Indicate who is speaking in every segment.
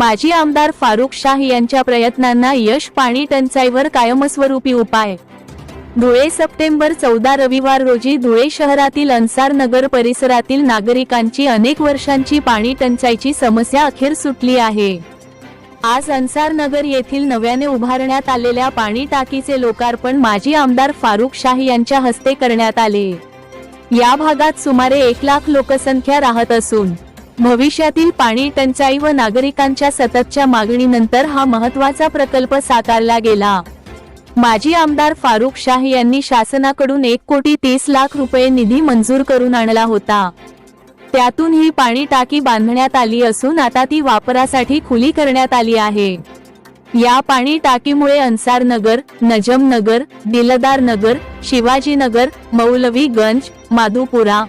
Speaker 1: माजी आमदार फारुख शाह यांच्या प्रयत्नांना यश पाणी टंचाईवर कायमस्वरूपी उपाय. धुळे सप्टेंबर चौदा रविवार रोजी धुळे शहरातील अन्सार नगर परिसरातील नागरिकांची अनेक वर्षांची पाणी टंचाईची समस्या अखेर सुटली आहे. आज अन्सार नगर येथील नव्याने उभारण्यात आलेल्या पाणी टाकीचे लोकार्पण माजी आमदार फारुख शाह यांच्या हस्ते करण्यात आले. या भागात सुमारे एक लाख लोकसंख्या राहत असून भविष्यातील पाणी टंचाई व नागरिकांच्या सततच्या मागणीनंतर हा महत्त्वाचा प्रकल्प साकारला गेला. माजी आमदार फारुख शाह यांनी शासनाकडून एक कोटी तीस लाख रुपये निधी मंजूर करून आणला होता. त्यातून ही पाणी टाकी बांधण्यात आली असून आता ती वापरासाठी खुली करण्यात आली आहे. या पाणी टाकीमुळे अन्सार नगर नजम नगर दिलदार नगर शिवाजीनगर मौलवीगंज माधुपुरा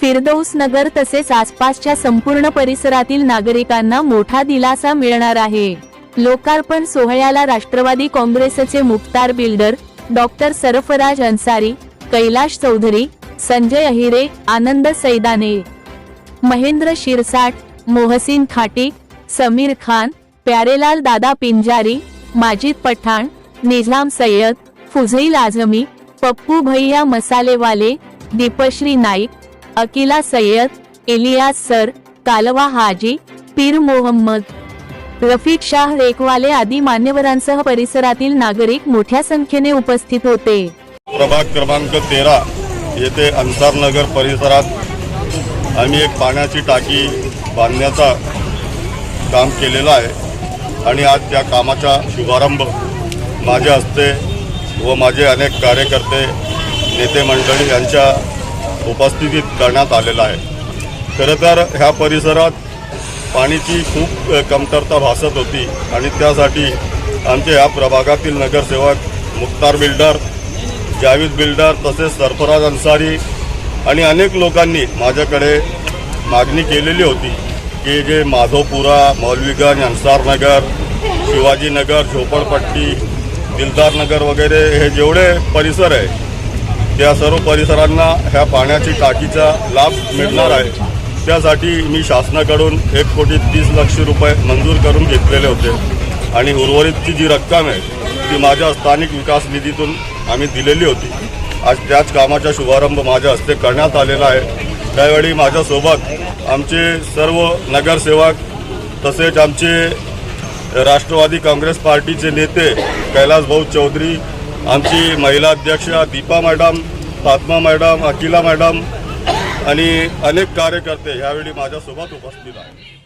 Speaker 1: फिरदौस नगर तसेच आसपासच्या संपूर्ण परिसरातील नागरिकांना मोठा दिलासा मिळणार आहे. लोकार्पण सोहळ्याला राष्ट्रवादी काँग्रेसचे मुख्तार बिल्डर डॉक्टर सरफराज अन्सारी कैलाश चौधरी संजय अहिरे आनंद सैदाने. महेंद्र शिरसाट मोहसिन खाटी समीर खान प्यारेलाल दादा पिंजारी माजिद पठाण निझाम सय्यद फुझैल आझमी पप्पू भैया मसालेवाले दीपश्री नाईक अकिला सय्यद इलियास सर कालवा हाजी पीर मोहम्मद रफिक शाह रेखवाले आदी मान्यवरांसह परिसरातील नागरिक मोठ्या संख्येने उपस्थित होते.
Speaker 2: प्रभाग क्रमांक तेरा येथे अंसारनगर परिसरात आम्ही एक पाण्याची टाकी बांधण्याचा काम केलेलं आहे आणि आज त्या कामाचा शुभारंभ माझ्या हस्ते व माझे अनेक कार्यकर्ते नेते मंडळी यांच्या उपस्थितीत करण्यात आलेला आहे. खरं तर ह्या परिसरात पाण्याची खूप कमतरता भासत होती आणि त्यासाठी आमचे ह्या प्रभागातील नगरसेवक मुख्तार बिल्डर जावेद बिल्डर तसेच सरफराज अन्सारी आणि अनेक लोकांनी माझ्याकडे मागणी केलेली होती की जे माधोपुरा मौलवीगंज अन्सारनगर शिवाजीनगर झोपडपट्टी दिलदारनगर वगैरे हे जेवढे परिसर आहे त्या सर्व परिसरांना ह्या पाण्याची टाकीचा लाभ मिळणार आहे. त्यासाठी मी शासनाकडून एक कोटी तीस लक्ष रुपये मंजूर करून घेतलेले होते. आणि उर्वरितची जी रक्कम आहे ती माझ्या स्थानिक विकास निधीतून आम्ही दिलेली होती. आज त्याच कामाचा शुभारंभ माझ्या हस्ते करण्यात आलेला आहे. त्यावेळी माझ्यासोबत आमचे सर्व नगरसेवक तसेच आमचे राष्ट्रवादी काँग्रेस पार्टीचे नेते कैलासभाऊ चौधरी आमची महिला अध्यक्ष Deepa madam Patma madam Akila madam आणि अनेक कार्यकर्ते यावेळी माझ्यासोबत उपस्थित आहेत.